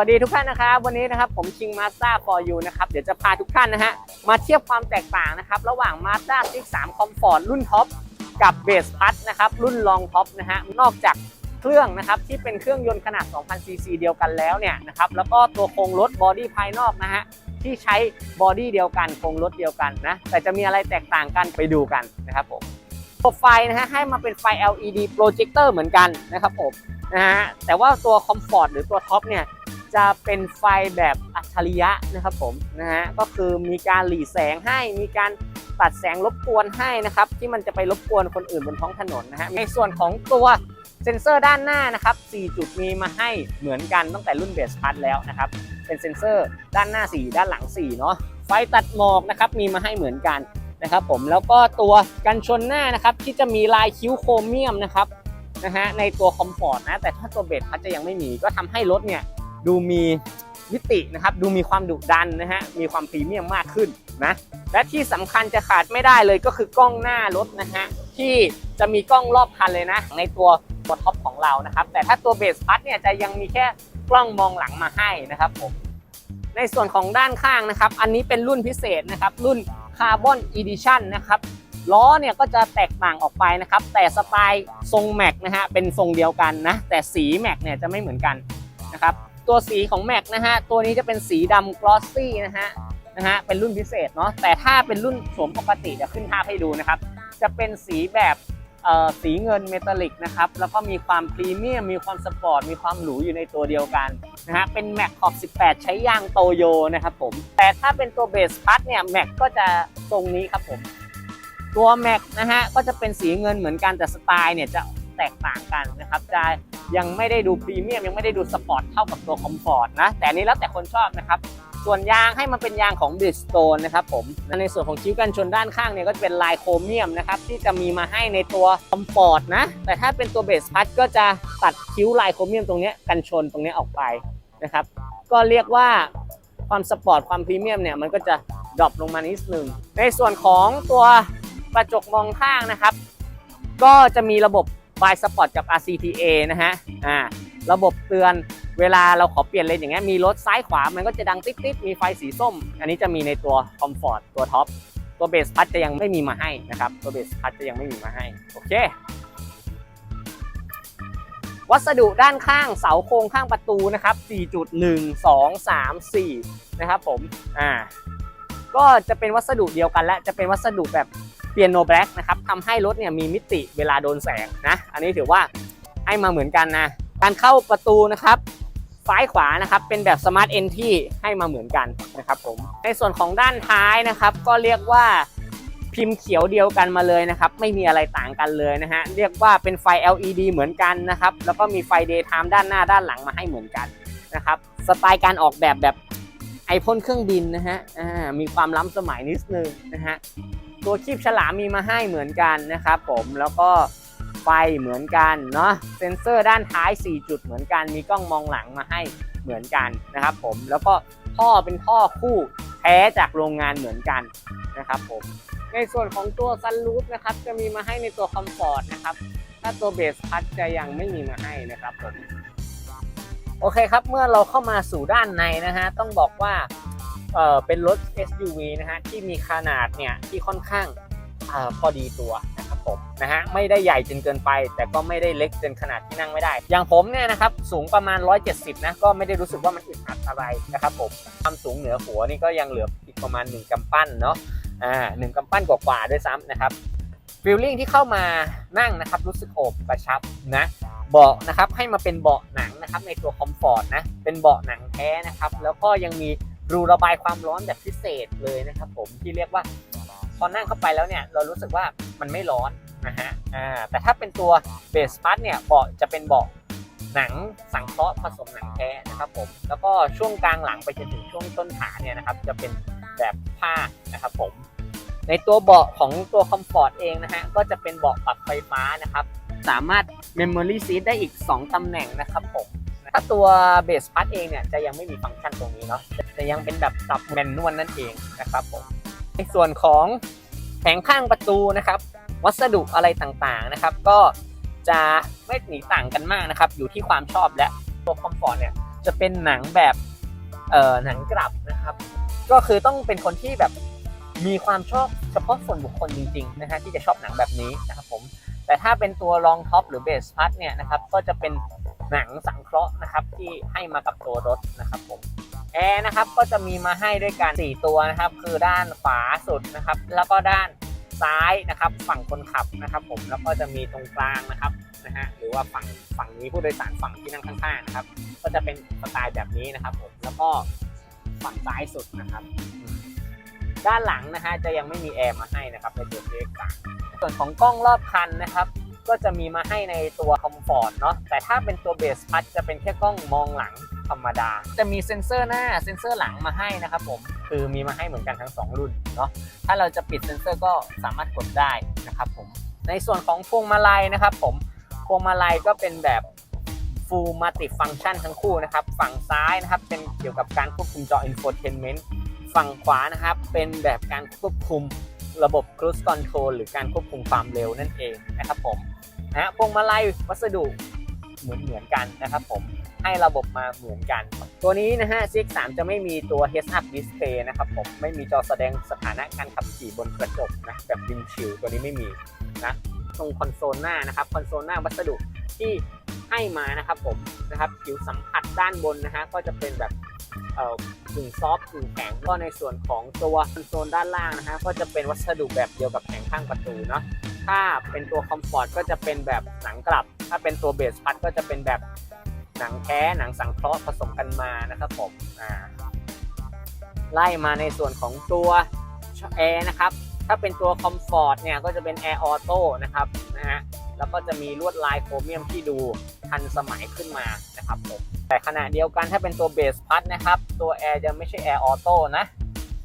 วัสดีทุกท่านนะครับวันนี้นะครับผมชิง Mazda for you นะครับเดี๋ยวจะพาทุกท่านนะฮะมาเทียบความแตกต่างนะครับระหว่าง Mazda CX-3 Comfort รุ่นท็อปกับ Base Plus นะครับรุ่น Long Top นะฮะนอกจากเครื่องนะครับที่เป็นเครื่องยนต์ขนาด 2,000 ซีซีเดียวกันแล้วเนี่ยนะครับแล้วก็ตัวโครงรถบอดี้ภายนอกนะฮะที่ใช้บอดี้เดียวกันโครงรถเดียวกันนะแต่จะมีอะไรแตกต่างกันไปดูกันนะครับผมตัวไฟนะฮะให้มาเป็นไฟ LED projector เหมือนกันนะครับผมนะฮะแต่ว่าตัว Comfort หรือตัวท็อปเนี่ย จะเป็นไฟแบบอัจฉริยะนะครับผมนะฮะก็คือมีการหลีแสงให้มีการตัดแสงรบกวนให้นะครับที่มันจะไปรบกวนคนอื่นบนท้องถนนนะฮะในส่วนของตัวเซ็นเซอร์ด้านหน้านะครับ 4 จุดมีมาให้เหมือนกันตั้งแต่รุ่นเบสพัทแล้วนะครับ เป็นเซ็นเซอร์ด้านหน้า 4 ด้านหลัง 4 เนาะ ไฟตัดหมอกนะครับมีมาให้เหมือนกันนะครับผม แล้วก็ตัวกันชนหน้านะครับที่จะมีลายคิ้วโครเมียมนะครับนะฮะในตัวคอมฟอร์ตนะ แต่ถ้าตัวเบสพัทจะยังไม่มีก็ทำให้รถเนี่ย ดูมีมิตินะครับ ดูมีความดุดันนะฮะ มีความพรีเมียมมากขึ้นนะ และที่สำคัญจะขาดไม่ได้เลยก็คือกล้องหน้ารถนะฮะ ที่จะมีกล้องรอบคันเลยนะ ในตัวตัวท็อปของเรานะครับ แต่ถ้าตัวเบสพัทเนี่ยจะยังมีแค่กล้องมองหลังมาให้นะครับผม ในส่วนของด้านข้างนะครับ อันนี้เป็นรุ่นพิเศษนะครับ รุ่นคาร์บอนอีดิชั่นนะครับล้อเนี่ยก็จะแตกต่างออกไปนะครับ แต่สไตล์ทรงแม็กนะฮะเป็นทรงเดียวกันนะ แต่สีแม็กเนี่ยจะไม่เหมือนกันนะครับ ตัวสีของแม็กนะฮะ ตัวนี้จะเป็นสีดำกลอสซี่นะฮะนะฮะ เป็นรุ่นพิเศษเนาะ แต่ถ้าเป็นรุ่นสวมปกติเดี๋ยวขึ้นภาพให้ดูนะครับ จะเป็นสีแบบเอ่อสีเงินเมทัลลิกนะครับ แล้วก็มีความพรีเมียม มีความสปอร์ต มีความหรูอยู่ในตัวเดียวกันนะฮะ เป็นแม็กขอบ 18 ใช้ยางโตโยนะครับผม แต่ถ้าเป็นตัวเบสพัทเนี่ยแม็กก็จะทรงนี้ครับผม ตัวแม็กนะฮะ ก็จะเป็นสีเงินเหมือนกันแต่สไตล์เนี่ยจะแตกต่างกันนะครับจะ ยังไม่ได้ดูพรีเมียมยังไม่ได้ดูสปอร์ตเท่ากับตัวคอมฟอร์ตนะ แต่นี้แล้วแต่คนชอบนะครับ ส่วนยางให้มันเป็นยางของ b r i d g e s t o n e นะครับผมในส่วนของคิ้วกันชนด้านข้างเนี่ยก็จะเป็นลายโครเมียมนะครับที่จะมีมาให้ในตัวคอมฟอร์ตนะ แต่ถ้าเป็นตัวเบสพัทก็จะตัดคิ้วลายโครเมียมตรงนี้กันชนตรงนี้ออกไปนะครับ ก็เรียกว่าความสปอร์ตความพรีเมียมเนี่ยมันก็จะดรอปลงมานิดนึงในส่วนของตัวกระจกมองข้างนะครับ ก็จะมีระบบ b i Spot กับ RCTA นะฮะอ่าระบบเตือนเวลาเราขอเปลี่ยนเลนอย่างเงี้ยมีรถซ้ายขวามันก็จะดังติ๊ดๆมีไฟสีส้ม อันนี้จะมีในตัว Comfort ตัวท็อปตัวเบสพัทจะยังไม่มีมาให้นะครับ ตัวเบสพัทจะยังไม่มีมาให้ โอเค วัสดุด้านข้างเสาโครงข้างประตูนะครับ 4.1 2 3 4 นะครับผม อ่า ก็จะเป็นวัสดุเดียวกันและจะเป็นวัสดุแบบ ปียโนแบล็กนะครับทำให้รถเนี่ยมีมิติเวลาโดนแสงนะ อันนี้ถือว่าให้มาเหมือนกันนะ การเข้าประตูนะครับซ้ายขวานะครับเป็นแบบสมาร์ทเอนที่ให้มาเหมือนกันนะครับผมในส่วนของด้านท้ายนะครับ ก็เรียกว่าพิมพ์เขียวเดียวกันมาเลยนะครับ ไม่มีอะไรต่างกันเลยนะฮะเรียกว่าเป็นไฟ LED เหมือนกันนะครับ แล้วก็มีไฟ daytime ด้านหน้าด้านหลังมาให้เหมือนกันนะครับสไตล์การออกแบบแบบไอพ่นเครื่องบินนะฮะมีความล้ำสมัยนิดนึงนะฮะ ตัวคีบฉลามมีมาให้เหมือนกันนะครับผมแล้วก็ไฟเหมือนกันเนาะเซ็นเซอร์ด้านท้าย 4 จุดเหมือนกัน มีกล้องมองหลังมาให้เหมือนกันนะครับผมแล้วก็ท่อเป็นท่อคู่แท้จากโรงงานเหมือนกันนะครับผมในส่วนของตัวซันรูฟนะครับจะมีมาให้ในตัวคอมฟอร์ตนะครับถ้าตัวเบสพัทจะยังไม่มีมาให้นะครับผมโอเคครับเมื่อเราเข้ามาสู่ด้านในนะฮะต้องบอกว่า เอ่อเป็นรถ SUV นะฮะที่มีขนาดเนี่ยที่ค่อนข้างเอ่อพอดีตัวนะครับผมนะฮะไม่ได้ใหญ่จนเกินไป แต่ก็ไม่ได้เล็กจนขนาดที่นั่งไม่ได้ อย่างผมเนี่ยนะครับสูงประมาณ 170 นะก็ไม่ได้รู้สึกว่ามันอึดอัดอะไรนะครับผมความสูงเหนือหัวนี่ก็ยังเหลืออีกประมาณ 1กำปั้นเนาะอ่าหนึ่งกำปั้นกว่าๆด้วยซ้ำนะครับฟีลลิ่งที่เข้ามานั่งนะครับรู้สึกโอบกระชับนะเบาะนะครับให้มาเป็นเบาะหนังนะครับในตัวคอมฟอร์ตนะเป็นเบาะหนังแท้นะครับแล้วก็ยังมี รูระบายความร้อนแบบพิเศษเลยนะครับผมที่เรียกว่าพอนั่งเข้าไปแล้วเนี่ยเรารู้สึกว่ามันไม่ร้อนนะฮะอ่าแต่ถ้าเป็นตัวเบสพัทเนี่ยเบาะจะเป็นเบาะหนังสังเคราะห์ผสมหนังแท้นะครับผมแล้วก็ช่วงกลางหลังไปจนถึงช่วงต้นขาเนี่ยนะครับจะเป็นแบบผ้านะครับผมในตัวเบาะของตัวคอมฟอร์ตเองนะฮะก็จะเป็นเบาะปรับไฟฟ้านะครับสามารถ Memory Seat ได้อีก 2ตำแหน่งนะครับผม ถ้าตัวเบสพัทเองเนี่ยจะยังไม่มีฟังก์ชันตรงนี้เนาะจะยังเป็นแบบปรับแมนนวลนั่นเองนะครับผมในส่วนของแผงข้างประตูนะครับ วัสดุอะไรต่างๆนะครับ ก็จะไม่หนีต่างกันมากนะครับ อยู่ที่ความชอบและตัวคอมฟอร์ตเนี่ยจะจะเป็นหนังแบบเอ่อหนังกลับนะครับ ก็คือต้องเป็นคนที่แบบมีความชอบเฉพาะส่วนบุคคลจริงๆนะฮะที่จะชอบหนังแบบนี้นะครับผมแต่ถ้าเป็นตัวรองท็อปหรือเบสพัทเนี่ยนะครับก็จะเป็น หนังสังเคราะห์นะครับที่ให้มากับตัวรถนะครับผมแอร์นะครับก็จะมีมาให้ด้วยกัน 4 ตัวนะครับ คือด้านขวาสุดนะครับ แล้วก็ด้านซ้ายนะครับ ฝั่งคนขับนะครับ ผมแล้วก็จะมีตรงกลางนะครับนะฮะหรือว่าฝั่งฝั่งนี้ผู้โดยสารฝั่งที่นั่งข้างๆนะครับ ก็จะเป็นสไตล์แบบนี้นะครับ ผมแล้วก็ฝั่งซ้ายสุดนะครับ ด้านหลังนะฮะจะยังไม่มีแอร์มาให้นะครับในตัว CX3 ส่วนของกล้องรอบคันนะครับ ก็จะมีมาให้ในตัวคอมฟอร์ตเนาะแต่ถ้าเป็นตัวเบสพัทจะเป็นแค่กล้องมองหลังธรรมดา จะมีเซ็นเซอร์หน้าเซ็นเซอร์หลังมาให้นะครับผมคือมีมาให้เหมือนกันทั้งสองรุ่นเนาะถ้าเราจะปิดเซ็นเซอร์ก็สามารถกดได้นะครับผมในส่วนของพวงมาลัยนะครับผมพวงมาลัยก็เป็นแบบ full multi function ทั้งคู่นะครับ ฝั่งซ้ายนะครับเป็นเกี่ยวกับการควบคุมจอ infotainment ฝั่งขวานะครับเป็นแบบการควบคุมระบบ cruise control หรือการควบคุมความเร็วนั่นเองนะครับผม นะฮะพวงมาลัยวัสดุเหมือนเหมือนกันนะครับผมให้ระบบมาเหมือนกัน ตัวนี้นะฮะ CX3 จะไม่มีตัว heads up display นะครับผมไม่มีจอแสดงสถานะการขับขี่บนกระจกนะแบบวินชิลตัวนี้ไม่มีนะตรงคอนโซลหน้านะครับคอนโซลหน้าวัสดุที่ให้มานะครับผมนะครับผิวสัมผัสด้านบนนะฮะก็จะเป็นแบบเอ่อกึ่งซอฟต์กึ่งแข็งก็ในส่วนของตัวคอนโซลด้านล่างนะฮะก็จะเป็นวัสดุแบบเดียวกับแผงข้างประตูเนาะ ถ้าเป็นตัวคอมฟอร์ตก็จะเป็นแบบหนังกลับ ถ้าเป็นตัวเบสพัดก็จะเป็นแบบหนังแท้หนังสังเคราะห์ผสมกันมานะครับผมอ่าไล่มาในส่วนของตัวแอร์นะครับ ถ้าเป็นตัวคอมฟอร์ตเนี่ยก็จะเป็นแอร์ออโต้นะครับนะฮะแล้วก็จะมีลวดลายโครเมียมที่ดูทันสมัยขึ้นมานะครับผมแต่ขณะเดียวกันถ้าเป็นตัวเบสพัดนะครับ ตัวแอร์จะไม่ใช่แอร์ออโต้นะ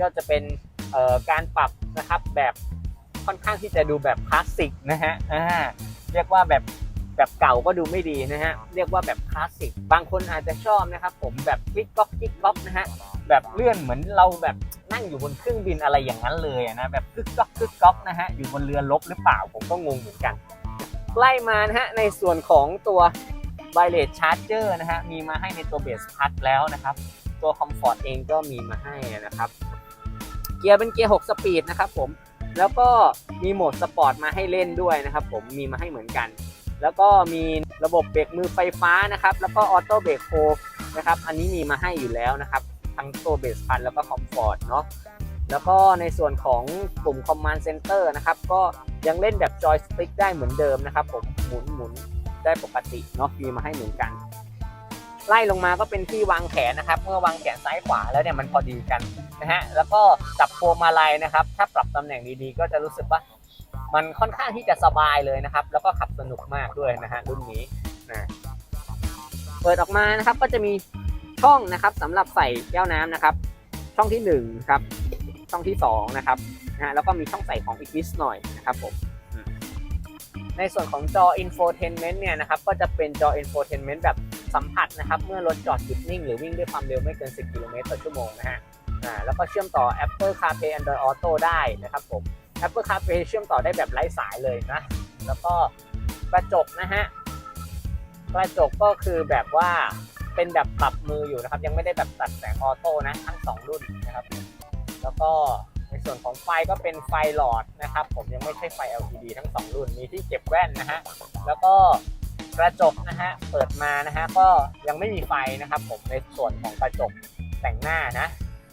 ก็จะเป็นการปรับนะครับแบบ ค่อนข้างที่จะดูแบบคลาสสิกนะฮะอ่าเรียกว่าแบบแบบเก่าก็ดูไม่ดีนะฮะ เรียกว่าแบบคลาสสิก บางคนอาจจะชอบนะครับผมแบบคลิกก๊อกคลิกก๊อกนะฮะ แบบเลื่อนเหมือนเราแบบนั่งอยู่บนเครื่องบินอะไรอย่างนั้นเลยนะแบบกึกก๊อกกึกก๊อกนะฮะ อยู่บนเรือลบหรือเปล่าผมก็งงเหมือนกันไล่มานะฮะในส่วนของตัว w i r e l e s s Charger นะฮะมีมาให้ในตัวเบสพัดแล้วนะครับ ตัว Comfort เองก็มีมาให้นะครับ เกียร์เป็นเกียร์ 6 สปีดนะครับผม แล้วก็มีโหมดสปอร์ตมาให้เล่นด้วยนะครับผมมีมาให้เหมือนกัน แล้วก็มีระบบเบรกมือไฟฟ้านะครับ แล้วก็ออโต้เบรกโฮนะครับ อันนี้มีมาให้อยู่แล้วนะครับ ทั้งตัวเบสพันแล้วก็คอมฟอร์ตเนาะแล้วก็ในส่วนของปุ่ม Command Center นะครับ ก็ยังเล่นแบบจอยสติ๊กได้เหมือนเดิมนะครับ ผมหมุนหมุนได้ปกติเนาะมีมาให้เหมือนกัน ไล่ลงมาก็เป็นที่วางแขนนะครับ เมื่อวางแขนซ้ายขวาแล้วเนี่ยมันพอดีกันนะฮะแล้วก็จับพวงมาลัยนะครับ ถ้าปรับตำแหน่งดีๆ ก็จะรู้สึกว่ามันค่อนข้างที่จะสบายเลยนะครับ แล้วก็ขับสนุกมากด้วยนะฮะรุ่นนี้นะเปิดออกมานะครับก็จะมีช่องนะครับสำหรับใส่แก้วน้ำนะครับ ช่องที่1นงครับช่องที่2นะครับนะฮะแล้วก็มีช่องใส่ของอีกนิดหน่อยนะครับผมอืมในส่วนของจอ infotainment เนี่ยนะครับก็จะเป็นจอ infotainment แบบ สัมผัสนะครับเมื่อรถจอดหยุดนิ่งหรือวิ่งด้วยความเร็วไม่เกิน 10 กิโลเมตรต่อชั่วโมงนะฮะอ่าแล้วก็เชื่อมต่อ Apple CarPlay Android Auto ได้นะครับผม Apple CarPlay เชื่อมต่อได้แบบไร้สายเลยนะ แล้วก็กระจกนะฮะกระจกก็คือแบบว่าเป็นแบบปรับมืออยู่นะครับ ยังไม่ได้แบบตัดแสงออโต้นะทั้งสองรุ่นนะครับ แล้วก็ในส่วนของไฟก็เป็นไฟหลอดนะครับ ผมยังไม่ใช่ไฟ LCD ทั้งสองรุ่นมีที่เก็บแว่นนะฮะแล้วก็ กระจกนะฮะเปิดมานะฮะก็ยังไม่มีไฟนะครับ ผมในส่วนของกระจกแต่งหน้านะ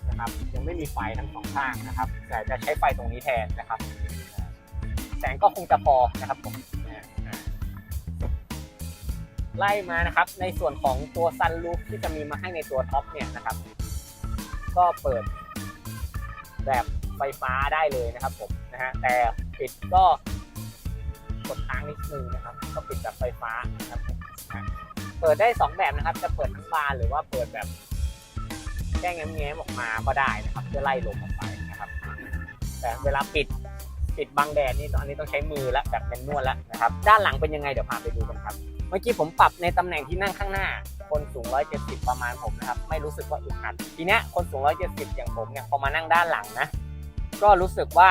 นะครับ ยังไม่มีไฟทั้งสองข้างนะครับแต่จะใช้ไฟตรงนี้แทนนะครับ แสงก็คงจะพอนะครับผมไล่มานะครับ ในส่วนของตัวซันรูฟที่จะมีมาให้ในตัวท็อปเนี่ยนะครับ ก็เปิดแบบไฟฟ้าได้เลยนะครับผมนะฮะแต่ปิดก็ กดค้างนิดนึงนะครับ ก็ปิดแบบไฟฟ้านะครับผมนะฮะเปิดได้สองแบบนะครับ จะเปิดทั้งบานหรือว่าเปิดแบบแก้งแง้มๆออกมาก็ได้นะครับ เพื่อไล่ลมออกไปนะครับ แต่เวลาปิดปิดบังแดดนี่ตอนนี้ต้องใช้มือละแบบเป็นนวดแล้วนะครับ ด้านหลังเป็นยังไงเดี๋ยวพาไปดูกันครับ เมื่อกี้ผมปรับในตำแหน่งที่นั่งข้างหน้า คนสูง 170 ประมาณผมนะครับ ไม่รู้สึกว่าอึดอัดทีเนี้ยคนสูง 170 อย่างผมเนี่ยพอมานั่งด้านหลังนะ ก็รู้สึกว่า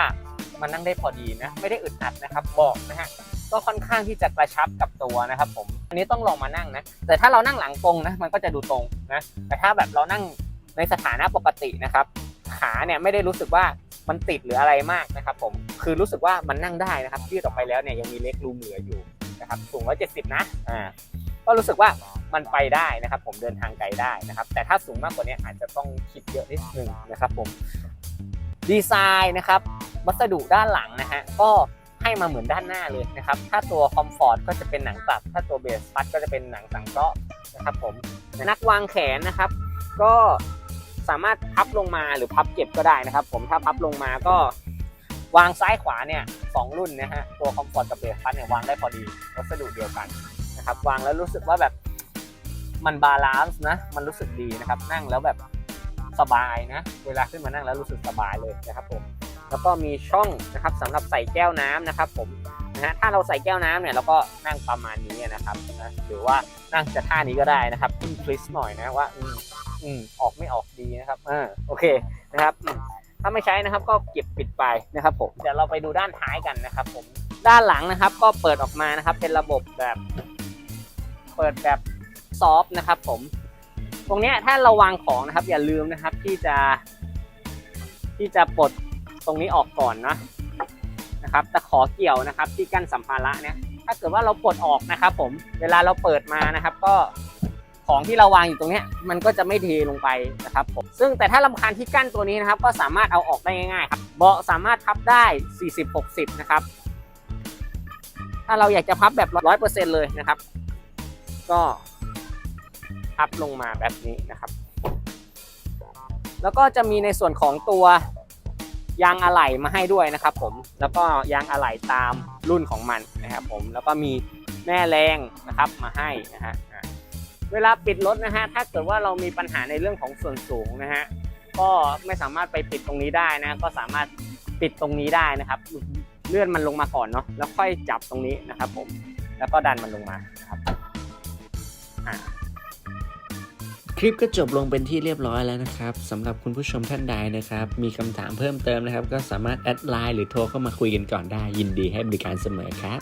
มันนั่งได้พอดีนะ ไม่ได้อึดอัดนะครับบอกนะฮะก็ค่อนข้างที่จะกระชับกับตัวนะครับ ผม อันนี้ต้องลองมานั่งนะ แต่ถ้าเรานั่งหลังตรงนะ มันก็จะดูตรงนะ แต่ถ้าแบบเรานั่งในสถานะปกตินะครับ ขาเนี่ยไม่ได้รู้สึกว่ามันติดหรืออะไรมากนะครับ ผม คือรู้สึกว่ามันนั่งได้นะครับยืดออกไปแล้วเนี่ยยังมีเล็กรูมเหลืออยู่นะครับ สูง170 นะ อ่า ก็รู้สึกว่ามันไปได้นะครับ ผมเดินทางไกลได้นะครับ แต่ถ้าสูงมากกว่านี้อาจจะต้องคิดเยอะนิดนึงนะครับ ผม ดีไซน์นะครับ วัสดุด้านหลังนะฮะก็ให้มาเหมือนด้านหน้าเลยนะครับ ถ้าตัวคอมฟอร์ตก็จะเป็นหนังตัด ถ้าตัวเบสพัดก็จะเป็นหนังสังเคราะห์นะครับผม นักวางแขนนะครับ ก็สามารถพับลงมาหรือพับเก็บก็ได้นะครับ ผม ถ้าพับลงมาก็วางซ้ายขวาเนี่ยสองรุ่นนะฮะ ตัวคอมฟอร์ตกับเบสพัดเนี่ยวางได้พอดี วัสดุเดียวกันนะครับ วางแล้วรู้สึกว่าแบบมันบาลานซ์นะ มันรู้สึกดีนะครับ นั่งแล้วแบบสบายนะ เวลาขึ้นมานั่งแล้วรู้สึกสบายเลยนะครับผม แล้วก็มีช่องนะครับสำหรับใส่แก้วน้ำนะครับ ผมนะฮะถ้าเราใส่แก้วน้ำเนี่ยเราก็นั่งประมาณนี้นะครับนะหรือว่านั่งจะท่านี้ก็ได้นะครับขึ้นคลิสหน่อยนะว่าอืมอืมออกไม่ออกดีนะครับอ่าโอเคนะครับ ถ้าไม่ใช้นะครับก็เก็บปิดไปนะครับ ผมเดี๋ยวเราไปดูด้านท้ายกันนะครับ ผมด้านหลังนะครับ ก็เปิดออกมานะครับ เป็นระบบแบบ เปิดแบบซอฟนะครับ ผม ตรงเนี้ยถ้าเราวางของนะครับ อย่าลืมนะครับ ที่จะที่จะปลด ตรงนี้ออกก่อนนะนะครับตะขอเกี่ยวนะครับ ที่กั้นสัมภาระเนี่ยถ้าเกิดว่าเราปลดออกนะครับ ผมเวลาเราเปิดมานะครับ ก็ของที่เราวางอยู่ตรงนี้มันก็จะไม่เทลงไปนะครับผมซึ่งแต่ถ้าลำคาญที่กั้นตัวนี้นะครับ ก็สามารถเอาออกได้ง่ายๆครับเบาะสามารถพับได้ 40-60 นะครับ ถ้าเราอยากจะพับแบบ 100%เลยนะครับ ก็พับลงมาแบบนี้นะครับ แล้วก็จะมีในส่วนของตัว ยางอะไหล่มาให้ด้วยนะครับผมแล้วก็ยางอะไหล่ตามรุ่นของมันนะครับผมแล้วก็มีแม่แรงนะครับมาให้นะฮะเวลาปิดรถนะฮะถ้าเกิดว่าเรามีปัญหาในเรื่องของส่วนสูงนะฮะก็ไม่สามารถไปปิดตรงนี้ได้นะก็สามารถปิดตรงนี้ได้นะครับ เลื่อนมันลงมาก่อนเนาะแล้วค่อยจับตรงนี้นะครับผมแล้วก็ดันมันลงมานะครับอ่า คลิปก็จบลงเป็นที่เรียบร้อยแล้วนะครับสำหรับคุณผู้ชมท่านใดนะครับ มีคำถามเพิ่มเติมนะครับ ก็สามารถแอดไลน์หรือโทรเข้ามาคุยกันก่อนได้ยินดีให้บริการเสมอครับ